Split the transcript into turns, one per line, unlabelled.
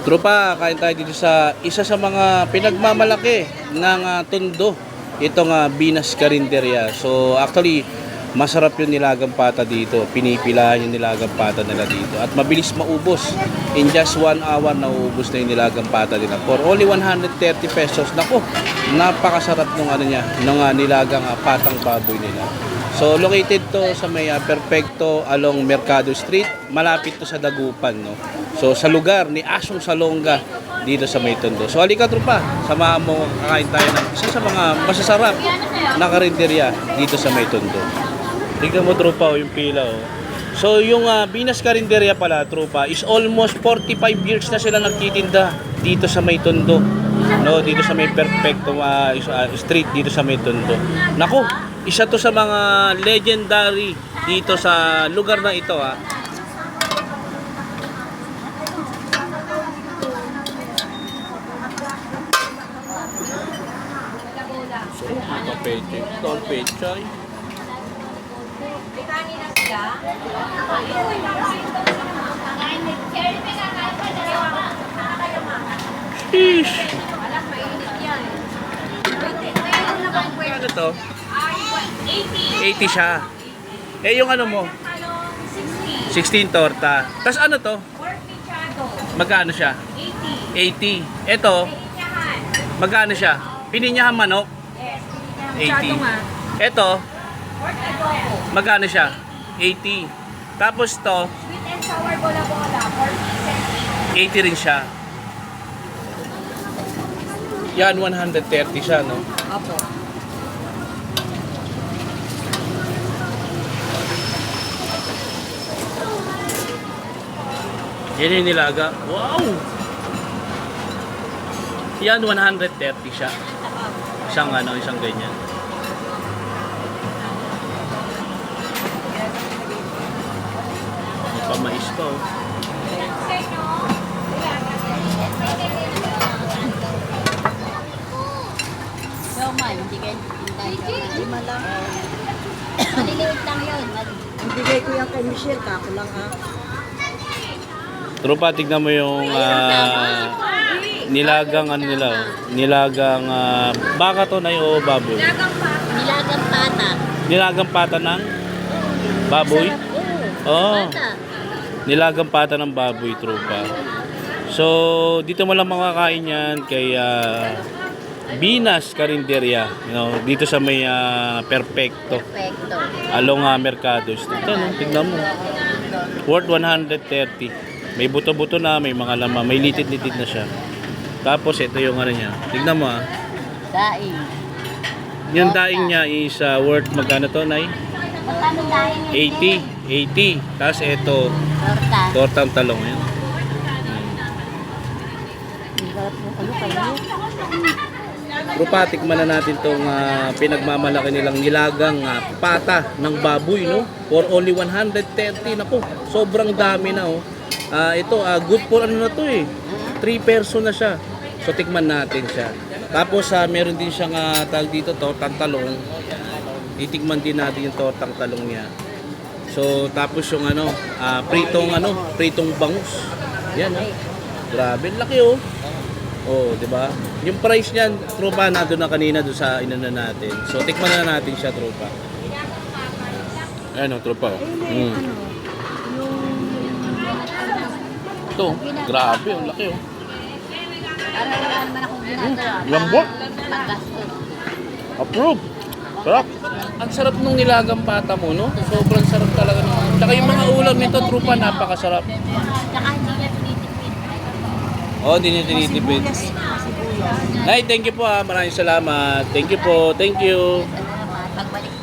Tropa, kain tayo dito sa isa sa mga pinagmamalaki ng ah, Tondo. Itong uh, Binas Carinderia. So actually, masarap yung nilagang pata dito. Pinipilahan yung nilagang pata nila dito. At mabilis maubos. In just one hour, nauubos na yung nilagang pata nila. For only 130 pesos. Naku, napakasarap nung ano niya, nung ah, nilagang ah, patang baboy nila. So located to sa may ah, Perfecto along Mercado Street. Malapit to sa Dagupan, no. So sa lugar ni Asong Salonga dito sa May Tondo. So halika tropa, samahan mo kakain tayo ng isa sa mga masasarap na karinderya dito sa May Tondo. Tignan mo tropa oh, yung pila oh. So yung ah, Binas Karinderya pala tropa is almost 45 years na sila nagtitinda dito sa May Tondo. No, dito sa May Perfecto is- ah, street dito sa May Tondo. Nako, isa to sa mga legendary dito sa lugar na ito ah. So, kapeche, tol pechay. Sheesh. Ano to? 80 siya. Eh, yung ano mo? 16 torta. Tapos ano to? Magkano siya? 80. Ito, magkano siya? Pininyahan manok? 80. Ito, magkano siya? 80. Tapos to,
Sweet and sour bola-bola, 40
80 rin siya. Yan, 130 siya, no?
Apo.
Yan yung nilaga. Wow! Yan, 130 siya. Isang ano, isang ganyan. May pamais pa, oh.
Lima lang. Maliliit lang yun.
Ibigay ko yan kay Michelle, kako lang ha.
Tropa, tignan mo yung ah, nilagang ano nila, oh. nilagang ah, baka to na yung baboy.
Nilagang pata.
Nilagang pata ng baboy.
Oo.
Oh,
Pata.
nilagang pata ng baboy, tropa. So, dito mo lang makakain yan kay ah, Binas Carinderia, you know, dito sa may ah, Perfecto,
Perfecto.
along ah, Mercado Street. Tignan mo. Worth 130. May buto-buto na, may mga laman, may litid-litid na siya. Tapos ito yung ano niya. Tignan mo ah.
Daing.
Yung daing niya is ah, worth magkano to, Nay?
Magkano daing
80. 80. Tapos ito,
Torta.
talong yan.
Ang sarap ng ano kayo.
Rupa, tikman na natin tong ah, pinagmamalaki nilang nilagang ah, pata ng baboy, no? For only 130. Naku, sobrang dami na, oh. Ah, ito, ah, good for ano na to, eh. 3 person na siya. So, tikman natin siya. Tapos, ah, meron din siyang uh, tag dito, tortang talong. Titikman din natin yung tortang talong niya. So, tapos yung ano, ah, pritong ano, pritong bangus. Yan, oh. Grabe, laki, oh. Oh, 'di ba? Yung price niyan, tropa na na kanina doon sa inana natin. So tikman na natin siya, tropa. Ayan oh, tropa. oh. Mm. Ito, grabe, ang laki oh.
Para wala naman akong ginagawa. Paggastos.
Approve. Sarap. Ang sarap nung nilagang pata mo, no? Sobrang sarap talaga nung. Tsaka yung mga ulam nito, tropa, napakasarap.
Tsaka hindi niya tinitipid.
Oh, hindi niya tinitipid. Nay, thank you po ah. Maraming salamat. Thank you po. Thank you.
Pagbalik